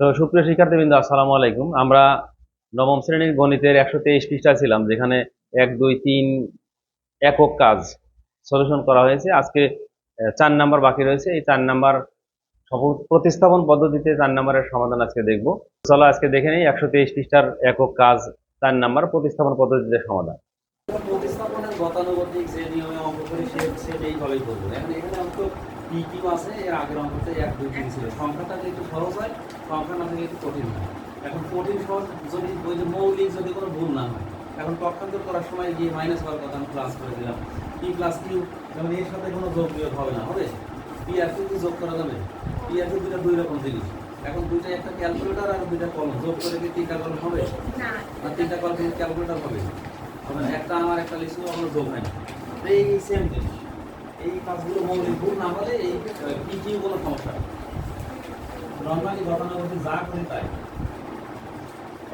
তো সুপ্রিয় শিক্ষার্থীবৃন্দ, আসসালামু আলাইকুম। আমরা নবম শ্রেণির গণিতের একশো তেইশ পৃষ্ঠা ছিলাম, যেখানে এক, দুই, তিন একক কাজ সলিউশন করা হয়েছে। আজকে চার নাম্বার বাকি রয়েছে। এই চার নাম্বার প্রতিস্থাপন পদ্ধতিতে চার নাম্বারের সমাধান আজকে দেখব। চলো আজকে দেখে নিই, একশো তেইশ পৃষ্ঠার একক কাজ চার নাম্বার প্রতিস্থাপন পদ্ধতিতে সমাধান। প্রতিস্থাপনের গতানুগতিক যে নিয়মে অঙ্ক করব। এখন আছে? এর আগের অঙ্কতে এক, দুই, তিন ছিল। সংখ্যাটা একটু সহজ হয় সংখ্যা না থেকে একটু কঠিন হয়। এখন কঠিন সহজ যদি ওই যে মৌলিক যদি কোনো ভুল না হয় এখন পক্ষান্তর করার সময় গিয়ে মাইনাস হওয়ার কথা আমি প্লাস করে দিলাম। পি প্লাস কিউ যেমন এর সাথে কোনো যোগ বিয়োগ হবে না হবে? পি আর কিউ কি যোগ করা যাবে? পি আর কিউ দুটা দুই রকম জিনিস। এখন দুইটা একটা ক্যালকুলেটর আর দুইটা কলম যোগ করে কি তিনটা কলম হবে? না তিনটা কলম কিন্তু ক্যালকুলেটর হবে। হবে না। একটা আমার একটা লিখছি কোনো যোগ হয় না। এই সেম জিনিস। এই কাজগুলো মৌলিক ভুল না হলে এই কি কি কোনো সমস্যা নর্মালি ঘটনাবলী যা করি তাই।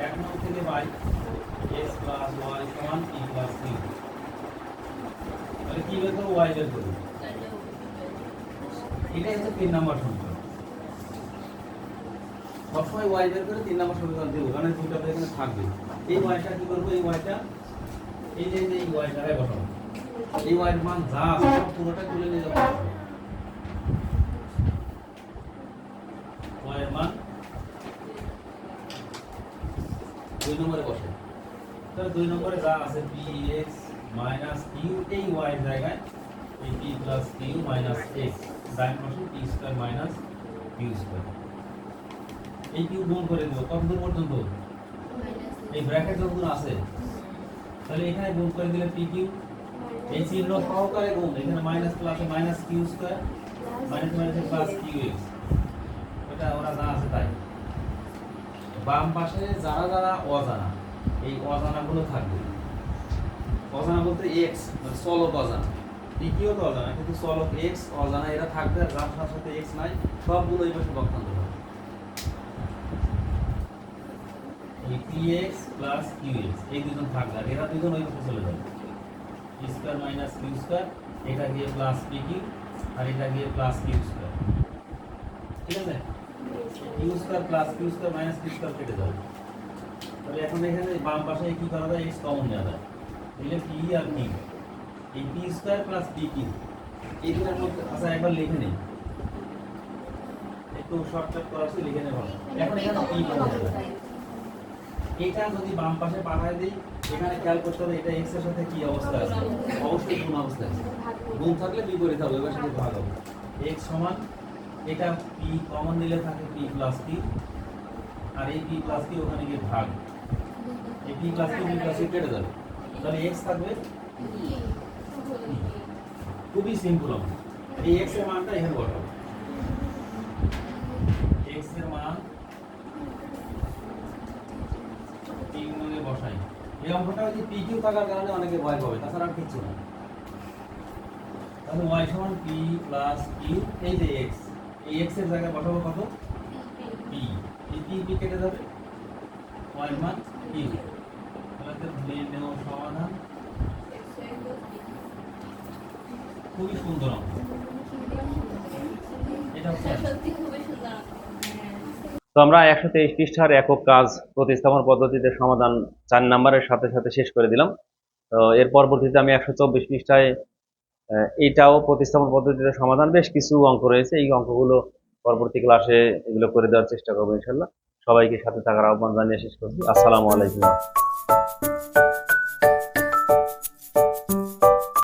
এক নং থেকে বাই এক্স প্লাস ওয়াই সমান ই প্লাস থ্রি তাহলে কি বের করব? ওয়াই বের করব। এটাই হচ্ছে তিন নম্বর সমীকরণ। সবসময় ওয়াই বের করে তিন নম্বর সমীকরণ দেবো, কারণ দুটা এখানে থাকবে। এই ওয়াইটা কি করব? এই ওয়াইটা, এই যে এই ওয়াইটারে বসাবো। এই ওয়াইয়ের মান যা পুরোটা তুলে নিয়ে যাব ওয়াইয়ের মান দুই নম্বরে বসে তাহলে দুই নম্বরে যা আছে পি এক্স মাইনাস কিউ এই ওয়াই এর জায়গায়, এই P plus Q minus X ডাইন পাশে P square minus Q square এই কিউ গুণ করে দেবো কত দূর পর্যন্ত? এই ব্র্যাকেট যতদূর আছে। তাহলে এখানে গুণ করে দিলে পি কিউ এই চিহ্ন সহকারে গুণ, এখানে মাইনাস প্লাসে মাইনাস কিউ স্কয়ার মাইনাস মাইনাসে প্লাস কিউ এক্স এটা ওরা যা আছে তাই। বাম পাশে যারা যারা অজানা, এই অজানাগুলো থাকবে। অজানা বলতে এক্স মানে চলক অজানা। দ্বিতীয় তো অজানা, কিন্তু চলক এক্স অজানা, এরা থাকবে আর যার সাথে এক্স নাই, সবগুলো এই পাশে পক্ষান্তর হবে। এই পি প্লাস কিউ এই দুজন থাকবে আর এরা দুজন ওই পাশে চলে যাবে। স্কয়ার মাইনাস কিউ স্কয়ার এটা গিয়ে প্লাস পি কিউ আর এটা গিয়ে প্লাস কিউ স্কয়ার ঠিক আছে? আচ্ছা এটা যদি বাম পাশে পাঠায় দিই, এখানে খেয়াল করতে হবে এটা এক্সের সাথে কি অবস্থা আছে। অবশ্যই গুণ অবস্থা আছে। গুণ থাকলে বিপরীত হবে, এবার সাথে ভাগ হবে। এক্স সমান এটা পি কমন নিলে থাকে পি প্লাস পি আর এই পি প্লাস পি ওখানে গিয়ে ভাগ। এই P plus P P plus P কেটে যাবে। তাহলে এক্স থাকবে খুবই সিম্পল হবে। এই এক্সের মানটা এখানে বসাবো। এক্সের মান তিন নঙ্গে বসাই। এই অঙ্কটা হচ্ছে পি কিউ থাকার কারণে অনেকে ভয় পাবে, তাছাড়া আর কিচ্ছু না। তাহলে ওয়াই সমান পি প্লাস কিউ এই যে এক্স এই এক্সের জায়গায় বসাবো কত? পি এই পি পি কেটে যাবে? ওয়াই মান? কিউ তাহলে নেওয়া সমাধান। খুবই সুন্দর তো আমরা একশো তেইশ পৃষ্ঠার একক কাজ প্রতিস্থাপন পদ্ধতিতে সমাধান চার নাম্বারের সাথে সাথে শেষ করে দিলাম। তো এর পরবর্তীতে আমি একশো চব্বিশ পৃষ্ঠায় আহ, এইটাও প্রতিস্থাপন পদ্ধতিতে সমাধান। বেশ কিছু অঙ্ক রয়েছে। এই অঙ্কগুলো পরবর্তী ক্লাসে এগুলো করে দেওয়ার চেষ্টা করব ইনশাল্লাহ। সবাইকে সাথে থাকার আহ্বান জানিয়ে শেষ করছি। আসসালামু আলাইকুম।